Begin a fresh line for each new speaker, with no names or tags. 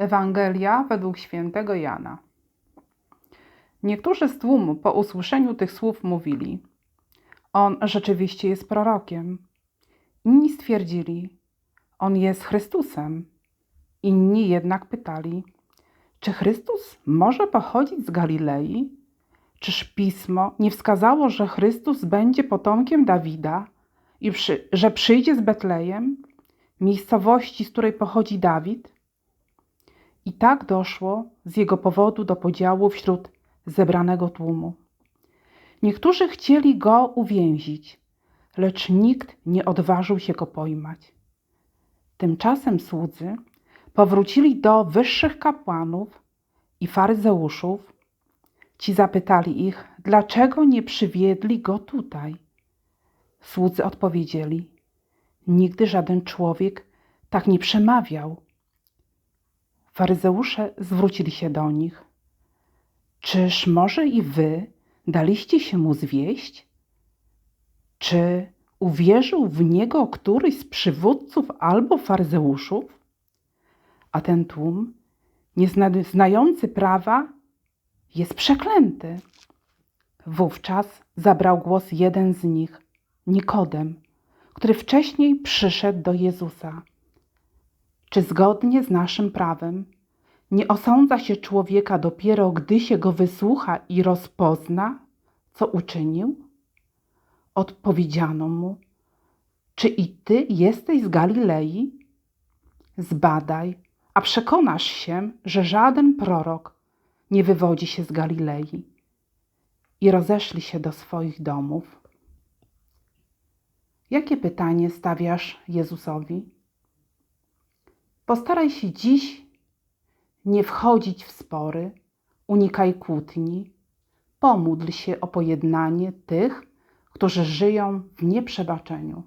Ewangelia według świętego Jana. Niektórzy z tłumu po usłyszeniu tych słów mówili: On rzeczywiście jest prorokiem. Inni stwierdzili: On jest Chrystusem. Inni jednak pytali: Czy Chrystus może pochodzić z Galilei? Czyż pismo nie wskazało, że Chrystus będzie potomkiem Dawida i przy, że przyjdzie z Betlejem, miejscowości, z której pochodzi Dawid? I tak doszło z jego powodu do podziału wśród zebranego tłumu. Niektórzy chcieli go uwięzić, lecz nikt nie odważył się go pojmać. Tymczasem słudzy powrócili do wyższych kapłanów i faryzeuszów. Ci zapytali ich, dlaczego nie przywiedli go tutaj. Słudzy odpowiedzieli: Nigdy żaden człowiek tak nie przemawiał. Faryzeusze zwrócili się do nich. Czyż może i wy daliście się mu zwieść? Czy uwierzył w niego któryś z przywódców albo faryzeuszów? A ten tłum, nieznający prawa, jest przeklęty. Wówczas zabrał głos jeden z nich, Nikodem, który wcześniej przyszedł do Jezusa. Czy zgodnie z naszym prawem nie osądza się człowieka dopiero, gdy się go wysłucha i rozpozna, co uczynił? Odpowiedziano mu: Czy i ty jesteś z Galilei? Zbadaj, a przekonasz się, że żaden prorok nie wywodzi się z Galilei. I rozeszli się do swoich domów. Jakie pytanie stawiasz Jezusowi? Postaraj się dziś nie wchodzić w spory, unikaj kłótni, pomódl się o pojednanie tych, którzy żyją w nieprzebaczeniu.